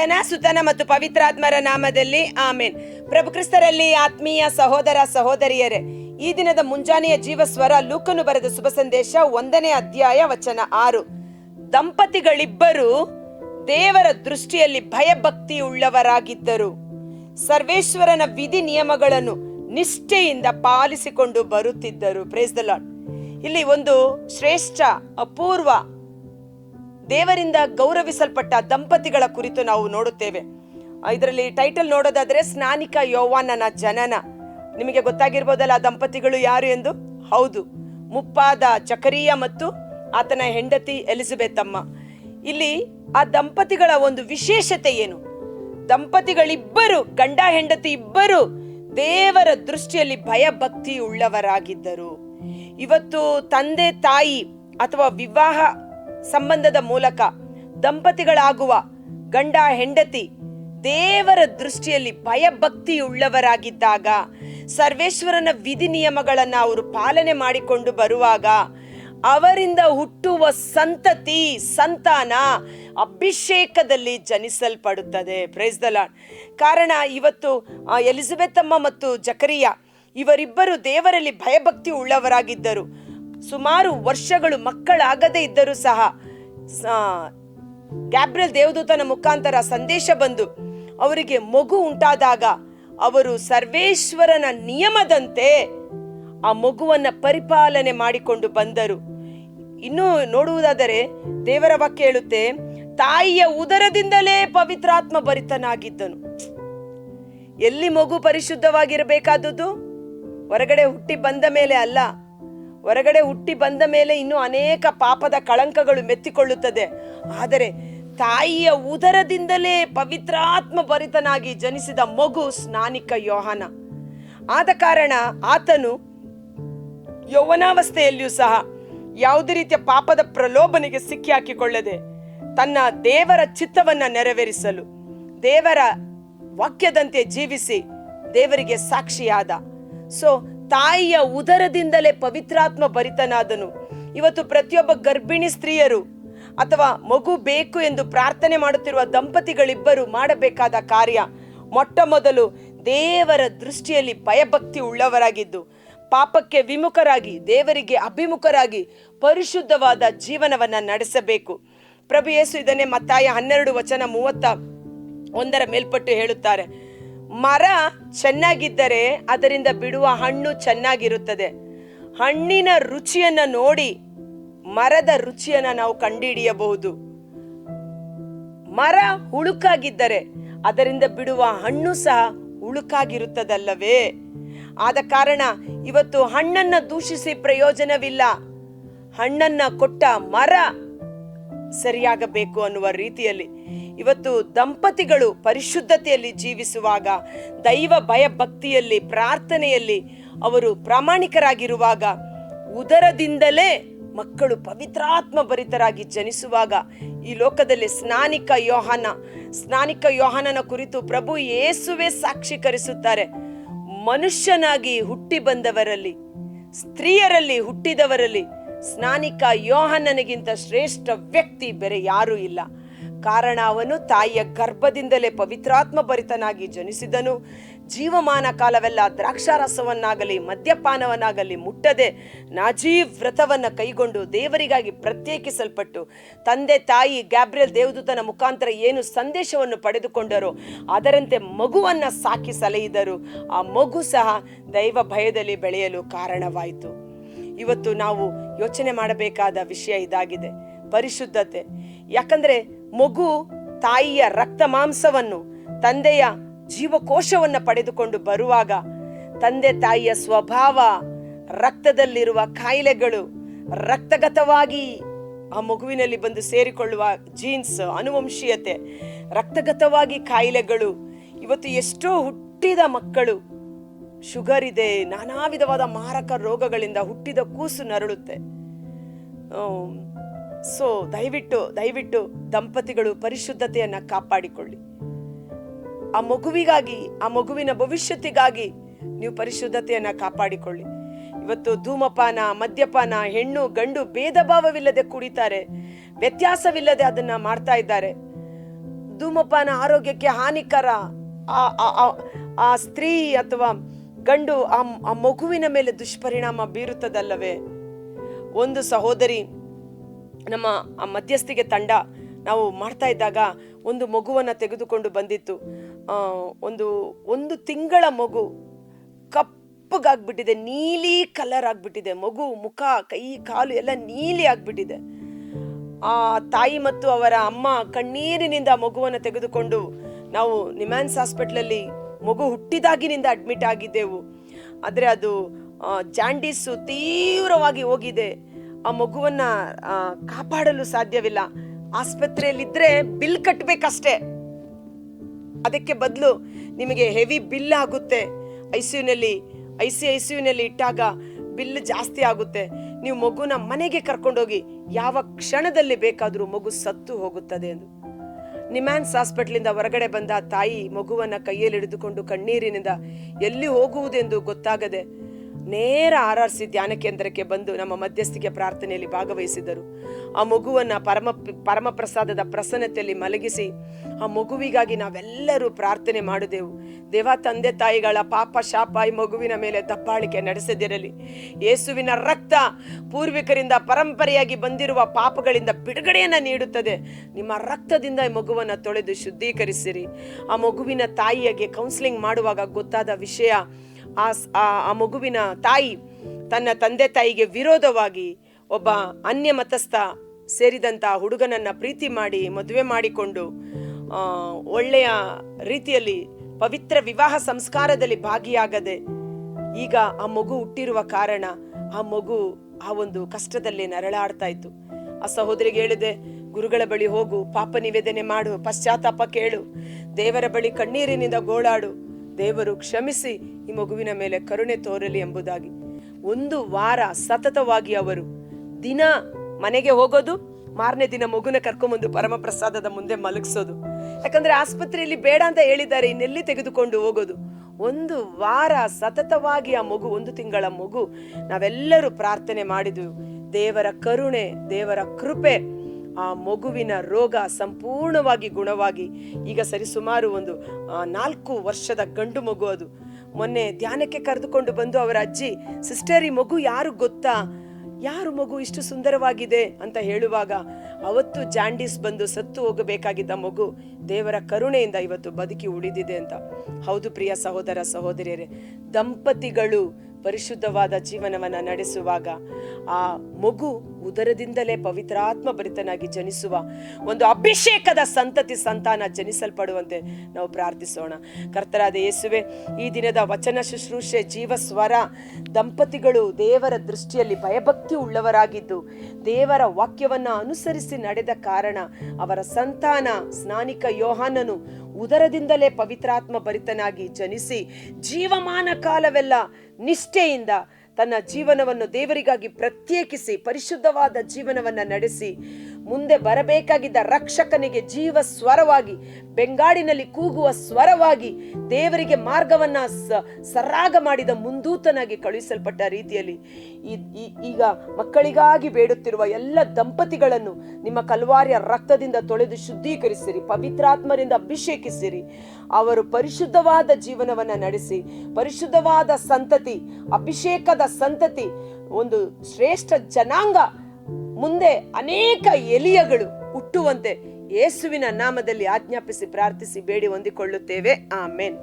ಪಿತನ ಸುತನ ಮತ್ತು ಪವಿತ್ರಾತ್ಮರ ನಾಮದಲ್ಲಿ ಆಮೇನ್. ಪ್ರಭು ಕ್ರಿಸ್ತರಲ್ಲಿ ಆತ್ಮೀಯ ಸಹೋದರ ಸಹೋದರಿಯರೇ, ಈ ದಿನದ ಮುಂಜಾನೆಯ ಜೀವಸ್ವರ ಲೂಕನು ಬರೆದ ಶುಭ ಸಂದೇಶ ಒಂದನೇ ಅಧ್ಯಾಯ ವಚನ ಆರು. ದಂಪತಿಗಳಿಬ್ಬರು ದೇವರ ದೃಷ್ಟಿಯಲ್ಲಿ ಭಯಭಕ್ತಿ ಉಳ್ಳವರಾಗಿದ್ದರು ಸರ್ವೇಶ್ವರನ ವಿಧಿ ನಿಯಮಗಳನ್ನು ನಿಷ್ಠೆಯಿಂದ ಪಾಲಿಸಿಕೊಂಡು ಬರುತ್ತಿದ್ದರು. ಪ್ರೇಸ್ ದ ಲಾರ್ಡ್ ಇಲ್ಲಿ ಒಂದು ಶ್ರೇಷ್ಠ, ಅಪೂರ್ವ ದೇವರಿಂದ ಗೌರವಿಸಲ್ಪಟ್ಟ ದಂಪತಿಗಳ ಕುರಿತು ನಾವು ನೋಡುತ್ತೇವೆ. ಇದರಲ್ಲಿ ಟೈಟಲ್ ನೋಡೋದಾದ್ರೆ ಸ್ನಾನಿಕ ಯೋವಾನನ ಜನನ. ನಿಮಗೆ ಗೊತ್ತಾಗಿರ್ಬೋದಲ್ಲ ಆ ದಂಪತಿಗಳು ಯಾರು ಎಂದು? ಹೌದು, ಮುಪ್ಪಾದ ಚಕರಿಯ ಮತ್ತು ಆತನ ಹೆಂಡತಿ ಎಲಿಜಬೆತ್ ಅಮ್ಮ ಇಲ್ಲಿ ಆ ದಂಪತಿಗಳ ಒಂದು ವಿಶೇಷತೆ ಏನು? ದಂಪತಿಗಳಿಬ್ಬರು, ಗಂಡ ಹೆಂಡತಿ ಇಬ್ಬರು ದೇವರ ದೃಷ್ಟಿಯಲ್ಲಿ ಭಯಭಕ್ತಿ ಉಳ್ಳವರಾಗಿದ್ದರು ಇವತ್ತು ತಂದೆ ತಾಯಿ ಅಥವಾ ವಿವಾಹ ಸಂಬಂಧದ ಮೂಲಕ ದಂಪತಿಗಳಾಗುವ ಗಂಡ, ಹೆಂಡತಿ ದೇವರ ದೃಷ್ಟಿಯಲ್ಲಿ ಭಯಭಕ್ತಿ ಉಳ್ಳವರಾಗಿದ್ದಾಗ ಸರ್ವೇಶ್ವರನ ವಿಧಿ ನಿಯಮಗಳನ್ನು ಅವರು ಪಾಲನೆ ಮಾಡಿಕೊಂಡು ಬರುವಾಗ ಅವರಿಂದ ಹುಟ್ಟುವ ಸಂತತಿ, ಸಂತಾನ ಅಭಿಷೇಕದಲ್ಲಿ ಜನಿಸಲ್ಪಡುತ್ತದೆ. ಪ್ರೈಸ್ ಲಾರ್ಡ್ ಕಾರಣ ಇವತ್ತು ಎಲಿಜಬೆತ್ ಅಮ್ಮ ಮತ್ತು ಜಕರಿಯ ಇವರಿಬ್ಬರು ದೇವರಲ್ಲಿ ಭಯಭಕ್ತಿ ಉಳ್ಳವರಾಗಿದ್ದರು ಸುಮಾರು ವರ್ಷಗಳು ಮಕ್ಕಳಾಗದೇ ಇದ್ದರೂ ಸಹ ಗ್ಯಾಬ್ರಿಯಲ್ ದೇವದೂತನ ಮುಖಾಂತರ ಸಂದೇಶ ಬಂದು ಅವರಿಗೆ ಮಗು ಉಂಟಾದಾಗ ಅವರು ಸರ್ವೇಶ್ವರನ ನಿಯಮದಂತೆ ಆ ಮಗುವನ್ನ ಪರಿಪಾಲನೆ ಮಾಡಿಕೊಂಡು ಬಂದರು. ಇನ್ನು ನೋಡುವುದಾದರೆ, ದೇವರ ವಾಕ್ಯ ಹೇಳುತ್ತೆ ತಾಯಿಯ ಉದರದಿಂದಲೇ ಪವಿತ್ರಾತ್ಮ ಭರಿತನಾಗಿದ್ದನು. ಎಲ್ಲಿ ಮಗು ಪರಿಶುದ್ಧವಾಗಿರಬೇಕಾದದ್ದು? ಹೊರಗಡೆ ಹುಟ್ಟಿ ಬಂದ ಮೇಲೆ ಅಲ್ಲ. ಹೊರಗಡೆ ಹುಟ್ಟಿ ಬಂದ ಮೇಲೆ ಇನ್ನು ಅನೇಕ ಪಾಪದ ಕಳಂಕಗಳು ಮೆತ್ತಿಕೊಳ್ಳುತ್ತದೆ. ಆದರೆ ತಾಯಿಯ ಉದರದಿಂದಲೇ ಪವಿತ್ರಾತ್ಮ ಭರಿತನಾಗಿ ಜನಿಸಿದ ಮಗು ಸ್ನಾನಿಕ ಯೋಹಾನ. ಆದ ಕಾರಣ ಆತನು ಯೌವನಾವಸ್ಥೆಯಲ್ಲಿಯೂ ಸಹ ಯಾವುದೇ ರೀತಿಯ ಪಾಪದ ಪ್ರಲೋಭನೆಗೆ ಸಿಕ್ಕಿ ಹಾಕಿಕೊಳ್ಳದೆ ತನ್ನ ದೇವರ ಚಿತ್ತವನ್ನ ನೆರವೇರಿಸಲು, ದೇವರ ವಾಕ್ಯದಂತೆ ಜೀವಿಸಿ ದೇವರಿಗೆ ಸಾಕ್ಷಿಯಾದ. ಸೊ ತಾಯಿಯ ಉದರದಿಂದಲೇ ಪವಿತ್ರಾತ್ಮ ಭರಿತನಾದನು. ಇವತ್ತು ಪ್ರತಿಯೊಬ್ಬ ಗರ್ಭಿಣಿ ಸ್ತ್ರೀಯರು ಅಥವಾ ಮಗು ಬೇಕು ಎಂದು ಪ್ರಾರ್ಥನೆ ಮಾಡುತ್ತಿರುವ ದಂಪತಿಗಳಿಬ್ಬರು ಮಾಡಬೇಕಾದ ಕಾರ್ಯ, ಮೊಟ್ಟ ಮೊದಲು ದೇವರ ದೃಷ್ಟಿಯಲ್ಲಿ ಭಯಭಕ್ತಿ ಉಳ್ಳವರಾಗಿದ್ದು, ಪಾಪಕ್ಕೆ ವಿಮುಖರಾಗಿ, ದೇವರಿಗೆ ಅಭಿಮುಖರಾಗಿ ಪರಿಶುದ್ಧವಾದ ಜೀವನವನ್ನು ನಡೆಸಬೇಕು. ಪ್ರಭು ಯೇಸು ಇದನ್ನೇ ಮತ್ತಾಯ ಹನ್ನೆರಡು ವಚನ ಮೂವತ್ತ ಒಂದರ ಮೇಲ್ಪಟ್ಟು ಹೇಳುತ್ತಾರೆ. ಮರ ಚೆನ್ನಾಗಿದ್ದರೆ ಅದರಿಂದ ಬಿಡುವ ಹಣ್ಣು ಚೆನ್ನಾಗಿರುತ್ತದೆ. ಹಣ್ಣಿನ ರುಚಿಯನ್ನು ನೋಡಿ ಮರದ ರುಚಿಯನ್ನು ನಾವು ಕಂಡುಹಿಡಿಯಬಹುದು. ಮರ ಹುಳುಕಾಗಿದ್ದರೆ ಅದರಿಂದ ಬಿಡುವ ಹಣ್ಣು ಸಹ ಹುಳುಕಾಗಿರುತ್ತದಲ್ಲವೇ? ಆದ ಕಾರಣ ಇವತ್ತು ಹಣ್ಣನ್ನು ದೂಷಿಸಿ ಪ್ರಯೋಜನವಿಲ್ಲ. ಹಣ್ಣನ್ನ ಕೊಟ್ಟ ಮರ ಸರಿಯಾಗಬೇಕು ಅನ್ನುವ ರೀತಿಯಲ್ಲಿ ಇವತ್ತು ದಂಪತಿಗಳು ಪರಿಶುದ್ಧತೆಯಲ್ಲಿ ಜೀವಿಸುವಾಗ, ದೈವ ಭಯ ಭಕ್ತಿಯಲ್ಲಿ ಪ್ರಾರ್ಥನೆಯಲ್ಲಿ ಅವರು ಪ್ರಾಮಾಣಿಕರಾಗಿರುವಾಗ, ಉದರದಿಂದಲೇ ಮಕ್ಕಳು ಪವಿತ್ರಾತ್ಮ ಭರಿತರಾಗಿ ಜನಿಸುವಾಗ, ಈ ಲೋಕದಲ್ಲಿ ಸ್ನಾನಿಕ ಯೋಹಾನ, ಸ್ನಾನಿಕ ಯೋಹಾನನ ಕುರಿತು ಪ್ರಭು ಯೇಸುವೆ ಸಾಕ್ಷೀಕರಿಸುತ್ತಾರೆ ಮನುಷ್ಯನಾಗಿ ಹುಟ್ಟಿ ಬಂದವರಲ್ಲಿ, ಸ್ತ್ರೀಯರಲ್ಲಿ ಹುಟ್ಟಿದವರಲ್ಲಿ, ಸ್ನಾನಿಕ ಯೋಹಾನನಿಗಿಂತ ಶ್ರೇಷ್ಠ ವ್ಯಕ್ತಿ ಬೇರೆ ಯಾರೂ ಇಲ್ಲ. ಕಾರಣ ಅವನು ತಾಯಿಯ ಗರ್ಭದಿಂದಲೇ ಪವಿತ್ರಾತ್ಮ ಭರಿತನಾಗಿ ಜನಿಸಿದನು. ಜೀವಮಾನ ಕಾಲವೆಲ್ಲ ದ್ರಾಕ್ಷಾರಸವನ್ನಾಗಲಿ, ಮದ್ಯಪಾನವನ್ನಾಗಲಿ ಮುಟ್ಟದೆ ನಾಜೀವ್ ವ್ರತವನ್ನ ಕೈಗೊಂಡು ದೇವರಿಗಾಗಿ ಪ್ರತ್ಯೇಕಿಸಲ್ಪಟ್ಟು, ತಂದೆ ತಾಯಿ ಗ್ಯಾಬ್ರಿಯಲ್ ದೇವದೂತನ ಮುಖಾಂತರ ಏನು ಸಂದೇಶವನ್ನು ಪಡೆದುಕೊಂಡರೋ ಅದರಂತೆ ಮಗುವನ್ನು ಸಾಕಿ ಸಲಹಿದರು ಆ ಮಗು ಸಹ ದೈವ ಭಯದಲ್ಲಿ ಬೆಳೆಯಲು ಕಾರಣವಾಯಿತು. ಇವತ್ತು ನಾವು ಯೋಚನೆ ಮಾಡಬೇಕಾದ ವಿಷಯ ಇದಾಗಿದೆ. ಪರಿಶುದ್ಧತೆ. ಯಾಕಂದ್ರೆ ಮಗು ತಾಯಿಯ ರಕ್ತ ಮಾಂಸವನ್ನು, ತಂದೆಯ ಜೀವಕೋಶವನ್ನು ಪಡೆದುಕೊಂಡು ಬರುವಾಗ ತಂದೆ ತಾಯಿಯ ಸ್ವಭಾವ, ರಕ್ತದಲ್ಲಿರುವ ಕಾಯಿಲೆಗಳು ರಕ್ತಗತವಾಗಿ ಆ ಮಗುವಿನಲ್ಲಿ ಬಂದು ಸೇರಿಕೊಳ್ಳುವ ಜೀನ್ಸ್ ಅನುವಂಶೀಯತೆ, ರಕ್ತಗತವಾಗಿ ಕಾಯಿಲೆಗಳು, ಇವತ್ತು ಎಷ್ಟೋ ಹುಟ್ಟಿದ ಮಕ್ಕಳು ಶುಗರ್ ಇದೆ ನಾನಾ ವಿಧವಾದ ಮಾರಕ ರೋಗಗಳಿಂದ ಹುಟ್ಟಿದ ಕೂಸು ನರಳುತ್ತೆ. ಸೊ ದಯವಿಟ್ಟು ದಯವಿಟ್ಟು ದಂಪತಿಗಳು ಪರಿಶುದ್ಧತೆಯನ್ನು ಕಾಪಾಡಿಕೊಳ್ಳಿ. ಆ ಮಗುವಿಗಾಗಿ, ಆ ಮಗುವಿನ ಭವಿಷ್ಯತ್ತಿಗಾಗಿ ನೀವು ಪರಿಶುದ್ಧತೆಯನ್ನು ಕಾಪಾಡಿಕೊಳ್ಳಿ. ಇವತ್ತು ಧೂಮಪಾನ, ಮದ್ಯಪಾನ, ಹೆಣ್ಣು, ಗಂಡು ಭೇದ ಭಾವವಿಲ್ಲದೆ ಕುಡಿತಾರೆ ವ್ಯತ್ಯಾಸವಿಲ್ಲದೆ ಅದನ್ನ ಮಾಡ್ತಾ ಇದ್ದಾರೆ. ಧೂಮಪಾನ ಆರೋಗ್ಯಕ್ಕೆ ಹಾನಿಕರ ಆ ಸ್ತ್ರೀ ಅಥವಾ ಗಂಡು ಆ ಮಗುವಿನ ಮೇಲೆ ದುಷ್ಪರಿಣಾಮ ಬೀರುತ್ತದಲ್ಲವೇ? ಒಂದು ಸಹೋದರಿ ನಮ್ಮ ಆ ಮಧ್ಯಸ್ಥಿಗೆ ತಂಡ ನಾವು ಮಾಡ್ತಾ ಇದ್ದಾಗ ಒಂದು ಮಗುವನ್ನು ತೆಗೆದುಕೊಂಡು ಬಂದಿತ್ತು. ಒಂದು ಒಂದು ತಿಂಗಳ ಮಗು ಕಪ್ಪಗಾಗ್ಬಿಟ್ಟಿದೆ, ನೀಲಿ ಕಲರ್ ಆಗ್ಬಿಟ್ಟಿದೆ. ಮಗು, ಮುಖ, ಕೈ, ಕಾಲು ಎಲ್ಲ ನೀಲಿ ಆಗ್ಬಿಟ್ಟಿದೆ. ಆ ತಾಯಿ ಮತ್ತು ಅವರ ಅಮ್ಮ ಕಣ್ಣೀರಿನಿಂದ ಮಗುವನ್ನು ತೆಗೆದುಕೊಂಡು ನಾವು ನಿಮ್ಯಾನ್ಸ್ ಹಾಸ್ಪಿಟ್ಲಲ್ಲಿ ಮಗು ಹುಟ್ಟಿದಾಗಿನಿಂದ ಅಡ್ಮಿಟ್ ಆಗಿದ್ದೆವು. ಆದರೆ ಅದು ಜಾಂಡೀಸು ತೀವ್ರವಾಗಿ ಹೋಗಿದೆ. ಆ ಮಗುವನ್ನ ಕಾಪಾಡಲು ಸಾಧ್ಯವಿಲ್ಲ. ಆಸ್ಪತ್ರೆಯಲ್ಲಿದ್ದರೆ ಬಿಲ್ ಕಟ್ಟಬೇಕಷ್ಟೇ ಅದಕ್ಕೆ ಬದಲು ನಿಮಗೆ ಹೆವಿ ಬಿಲ್ ಆಗುತ್ತೆ. ಐ ಸಿ ಯುನಲ್ಲಿ, ಐ ಸಿ ಐ ಸಿ ಯುನಲ್ಲಿ ಇಟ್ಟಾಗ ಬಿಲ್ ಜಾಸ್ತಿ ಆಗುತ್ತೆ. ನೀವು ಮಗುನ ಮನೆಗೆ ಕರ್ಕೊಂಡೋಗಿ ಯಾವ ಕ್ಷಣದಲ್ಲಿ ಬೇಕಾದರೂ ಮಗು ಸತ್ತು ಹೋಗುತ್ತದೆ ಎಂದು. ನಿಮ್ಯಾನ್ಸ್ ಹಾಸ್ಪಿಟ್ಲಿಂದ ಹೊರಗಡೆ ಬಂದ ತಾಯಿ ಮಗುವನ್ನು ಕೈಯಲ್ಲಿ ಹಿಡಿದುಕೊಂಡು ಕಣ್ಣೀರಿನಿಂದ ಎಲ್ಲಿ ಹೋಗುವುದೆಂದು ಗೊತ್ತಾಗದೆ ನೇರ ಆರ್ ಆರ್ ಸಿ ಧ್ಯಾನ ಕೇಂದ್ರಕ್ಕೆ ಬಂದು ನಮ್ಮ ಮಧ್ಯಸ್ಥಿಕೆ ಪ್ರಾರ್ಥನೆಯಲ್ಲಿ ಭಾಗವಹಿಸಿದರು. ಆ ಮಗುವನ್ನ ಪರಮ ಪರಮ ಪ್ರಸಾದದ ಪ್ರಸನ್ನತೆಯಲ್ಲಿ ಮಲಗಿಸಿ ಆ ಮಗುವಿಗಾಗಿ ನಾವೆಲ್ಲರೂ ಪ್ರಾರ್ಥನೆ ಮಾಡಿದೆವು. ದೇವ ತಂದೆ ತಾಯಿಗಳ ಪಾಪ ಶಾಪ ಈ ಮಗುವಿನ ಮೇಲೆ ದಬ್ಬಾಳಿಕೆ ನಡೆಸದಿರಲಿ. ಯೇಸುವಿನ ರಕ್ತ ಪೂರ್ವಿಕರಿಂದ ಪರಂಪರೆಯಾಗಿ ಬಂದಿರುವ ಪಾಪಗಳಿಂದ ಬಿಡುಗಡೆಯನ್ನ ನೀಡುತ್ತದೆ. ನಿಮ್ಮ ರಕ್ತದಿಂದ ಈ ಮಗುವನ್ನ ತೊಳೆದು ಶುದ್ಧೀಕರಿಸಿರಿ. ಆ ಮಗುವಿನ ತಾಯಿಯಾಗಿ ಕೌನ್ಸಿಲಿಂಗ್ ಮಾಡುವಾಗ ಗೊತ್ತಾದ ವಿಷಯ ಆ ಮಗುವಿನ ತಾಯಿ ತನ್ನ ತಂದೆ ತಾಯಿಗೆ ವಿರೋಧವಾಗಿ ಒಬ್ಬ ಅನ್ಯ ಮತಸ್ಥ ಸೇರಿದಂತ ಹುಡುಗನನ್ನ ಪ್ರೀತಿ ಮಾಡಿ ಮದುವೆ ಮಾಡಿಕೊಂಡು ಒಳ್ಳೆಯ ರೀತಿಯಲ್ಲಿ ಪವಿತ್ರ ವಿವಾಹ ಸಂಸ್ಕಾರದಲ್ಲಿ ಭಾಗಿಯಾಗದೆ ಈಗ ಆ ಮಗು ಹುಟ್ಟಿರುವ ಕಾರಣ ಆ ಮಗು ಆ ಒಂದು ಕಷ್ಟದಲ್ಲಿ ನರಳಾಡ್ತಾ ಇತ್ತು. ಆ ಸಹೋದರಿಗೆ ಹೇಳಿದೆ, ಗುರುಗಳ ಬಳಿ ಹೋಗು, ಪಾಪ ನಿವೇದನೆ ಮಾಡು, ಪಶ್ಚಾತ್ತಾಪ ಕೇಳು, ದೇವರ ಬಳಿ ಕಣ್ಣೀರಿನಿಂದ ಗೋಳಾಡು, ದೇವರು ಕ್ಷಮಿಸಿ ಈ ಮಗುವಿನ ಮೇಲೆ ಕರುಣೆ ತೋರಲಿ ಎಂಬುದಾಗಿ. ಒಂದು ವಾರ ಸತತವಾಗಿ ಅವರು ದಿನ ಮನೆಗೆ ಹೋಗೋದು ಮಾರನೇ ದಿನ ಮಗುನ ಕರ್ಕೊಂಬಂದು ಪರಮ ಪ್ರಸಾದದ ಮುಂದೆ ಮಲಗಿಸೋದು. ಯಾಕಂದ್ರೆ ಆಸ್ಪತ್ರೆಯಲ್ಲಿ ಬೇಡ ಅಂತ ಹೇಳಿದ್ದಾರೆ ಇನ್ನೆಲ್ಲಿ ತೆಗೆದುಕೊಂಡು ಹೋಗೋದು? ಒಂದು ವಾರ ಸತತವಾಗಿ ಆ ಮಗು ಒಂದು ತಿಂಗಳ ಮಗು ನಾವೆಲ್ಲರೂ ಪ್ರಾರ್ಥನೆ ಮಾಡಿದ್ವಿ. ದೇವರ ಕರುಣೆ ದೇವರ ಕೃಪೆ ಆ ಮಗುವಿನ ರೋಗ ಸಂಪೂರ್ಣವಾಗಿ ಗುಣವಾಗಿ ಈಗ ಸರಿಸುಮಾರು ಒಂದು ಆ, ನಾಲ್ಕು ವರ್ಷದ ಗಂಡು ಮಗು ಅದು. ಮೊನ್ನೆ ಧ್ಯಾನಕ್ಕೆ ಕರೆದುಕೊಂಡು ಬಂದು ಅವರ ಅಜ್ಜಿ, ಸಿಸ್ಟರ್, ಈ ಮಗು ಯಾರು ಗೊತ್ತಾ? ಯಾರು ಮಗು ಇಷ್ಟು ಸುಂದರವಾಗಿದೆ? ಅಂತ ಹೇಳುವಾಗ, ಅವತ್ತು ಜಾಂಡೀಸ್ ಬಂದು ಸತ್ತು ಹೋಗಬೇಕಾಗಿದ್ದ ಮಗು ದೇವರ ಕರುಣೆಯಿಂದ ಇವತ್ತು ಬದುಕಿ ಉಳಿದಿದೆ ಅಂತ. ಹೌದು ಪ್ರಿಯ ಸಹೋದರ ಸಹೋದರಿಯರೇ, ದಂಪತಿಗಳು ಪರಿಶುದ್ಧವಾದ ಜೀವನವನ್ನು ನಡೆಸುವಾಗ ಆ ಮಗು ಉದರದಿಂದಲೇ ಪವಿತ್ರಾತ್ಮ ಭರಿತನಾಗಿ ಜನಿಸುವ ಒಂದು ಅಭಿಷೇಕದ ಸಂತತಿ ಸಂತಾನ ಜನಿಸಲ್ಪಡುವಂತೆ ನಾವು ಪ್ರಾರ್ಥಿಸೋಣ. ಕರ್ತರಾದ ಯೇಸುವೆ, ಈ ದಿನದ ವಚನ ಶುಶ್ರೂಷೆ ಜೀವ ಸ್ವರ ದಂಪತಿಗಳು ದೇವರ ದೃಷ್ಟಿಯಲ್ಲಿ ಭಯಭಕ್ತಿ ಉಳ್ಳವರಾಗಿದ್ದು, ದೇವರ ವಾಕ್ಯವನ್ನು ಅನುಸರಿಸಿ ನಡೆದ ಕಾರಣ ಅವರ ಸಂತಾನ ಸ್ನಾನಿಕ ಯೋಹಾನನು ಉದರದಿಂದಲೇ ಪವಿತ್ರಾತ್ಮ ಭರಿತನಾಗಿ ಜನಿಸಿ ಜೀವಮಾನ ಕಾಲವೆಲ್ಲ ನಿಷ್ಠೆಯಿಂದ ತನ್ನ ಜೀವನವನ್ನು ದೇವರಿಗಾಗಿ ಪ್ರತ್ಯೇಕಿಸಿ ಪರಿಶುದ್ಧವಾದ ಜೀವನವನ್ನು ನಡೆಸಿ ಮುಂದೆ ಬರಬೇಕಾಗಿದ್ದ ರಕ್ಷಕನಿಗೆ ಜೀವ ಸ್ವರವಾಗಿ, ಬೆಂಗಾಡಿನಲ್ಲಿ ಕೂಗುವ ಸ್ವರವಾಗಿ ದೇವರಿಗೆ ಮಾರ್ಗವನ್ನ ಸರಾಗ ಮಾಡಿದ ಮುಂದೂತನಾಗಿ ಕಳುಹಿಸಲ್ಪಟ್ಟ ರೀತಿಯಲ್ಲಿ ಈಗ ಮಕ್ಕಳಿಗಾಗಿ ಬೇಡುತ್ತಿರುವ ಎಲ್ಲ ದಂಪತಿಗಳನ್ನು ನಿಮ್ಮ ಕಲ್ವಾರಿಯ ರಕ್ತದಿಂದ ತೊಳೆದು ಶುದ್ಧೀಕರಿಸಿರಿ, ಪವಿತ್ರಾತ್ಮರಿಂದ ಅಭಿಷೇಕಿಸಿರಿ. ಅವರು ಪರಿಶುದ್ಧವಾದ ಜೀವನವನ್ನ ನಡೆಸಿ, ಪರಿಶುದ್ಧವಾದ ಸಂತತಿ, ಅಭಿಷೇಕದ ಸಂತತಿ, ಒಂದು ಶ್ರೇಷ್ಠ ಜನಾಂಗ ಮುಂದೆ ಅನೇಕ ಎಲಿಯಗಳು ಹುಟ್ಟುವಂತೆ ಯೇಸುವಿನ ನಾಮದಲ್ಲಿ ಆಜ್ಞಾಪಿಸಿ ಪ್ರಾರ್ಥಿಸಿ ಬೇಡಿ ಹೊಂದಿಕೊಳ್ಳುತ್ತೇವೆ. ಆಮೇನ್.